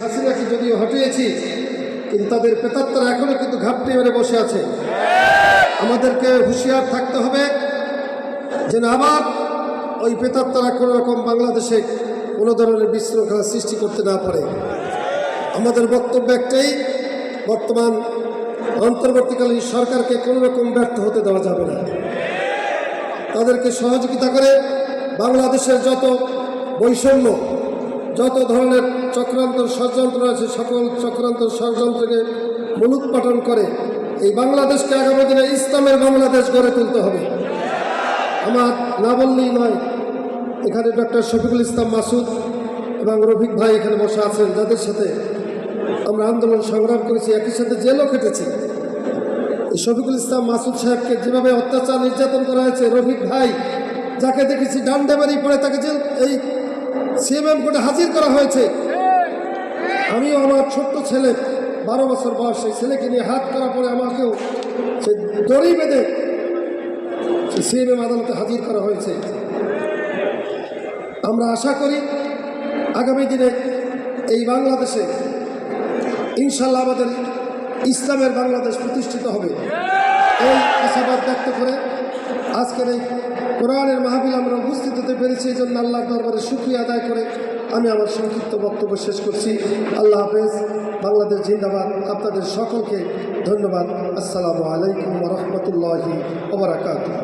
হাসিনাকে যদিও হটিয়েছি, কিন্তু তাদের প্রেতাত্মারা এখনও কিন্তু ঘাপটি মেরে বসে আছে। আমাদেরকে হুঁশিয়ার থাকতে হবে যেন আবার ওই প্রেতাত্মারা কোনো রকম বাংলাদেশে কোনো ধরনের বিশৃঙ্খলা সৃষ্টি করতে না পারে। আমাদের বক্তব্য একটাই, বর্তমান অন্তর্বর্তীকালীন সরকারকে কোনো রকম ব্যর্থ হতে দেওয়া যাবে না। তাদেরকে সহযোগিতা করে বাংলাদেশের যত বৈষম্য, যত ধরনের চক্রান্ত ষড়যন্ত্র আছে, সকল চক্রান্ত ষড়যন্ত্রকে মূলোৎপাটন করে। এই বাংলাদেশকে আগামী দিনে ইসলামের বাংলাদেশ গড়ে তুলতে হবে। আমার না বললেই নয়, এখানে ডক্টর শফিকুল ইসলাম মাসুদ এবং রফিক ভাই এখানে বসে আছেন, যাদের সাথে আমরা আন্দোলন সংগ্রাম করেছি, একই সাথে জেলও কেটেছি এই শফিকুল ইসলাম মাসুদ সাহেবকে যেভাবে অত্যাচার নির্যাতন করা হয়েছে, রফিক ভাই যাকে দেখেছি ডান্ডাবাড়ি পরে তাকে জেল এই সিএমএম কোর্টে হাজির করা হয়েছে। আমিও আমার ছোট্ট ছেলে, বারো বছর বয়স, সেই ছেলেকে নিয়ে হাত করা পরে আমাকেও সে দড়ি বেঁধে সিএমএম আদালতে হাজির করা হয়েছে। আমরা আশা করি আগামী দিনে এই বাংলাদেশে ইনশাল্লাহ আমাদের ইসলামের বাংলাদেশ প্রতিষ্ঠিত হবে। এই আশাবাদ ব্যক্ত করে আজকের এই কোরআনের মাহবিল আমরা উপস্থিত হতে পেরেছি, এই জন্য আল্লাহর দরবারে সুখী আদায় করে আমি আমার সংক্ষিপ্ত বক্তব্য শেষ করছি। আল্লাহ হাফেজ, বাংলাদেশ জিন্দাবাদ, আপনাদের সকলকে ধন্যবাদ। আসসালামু আলাইকুম রহমতুল্লাহি ওবরাকাতুহ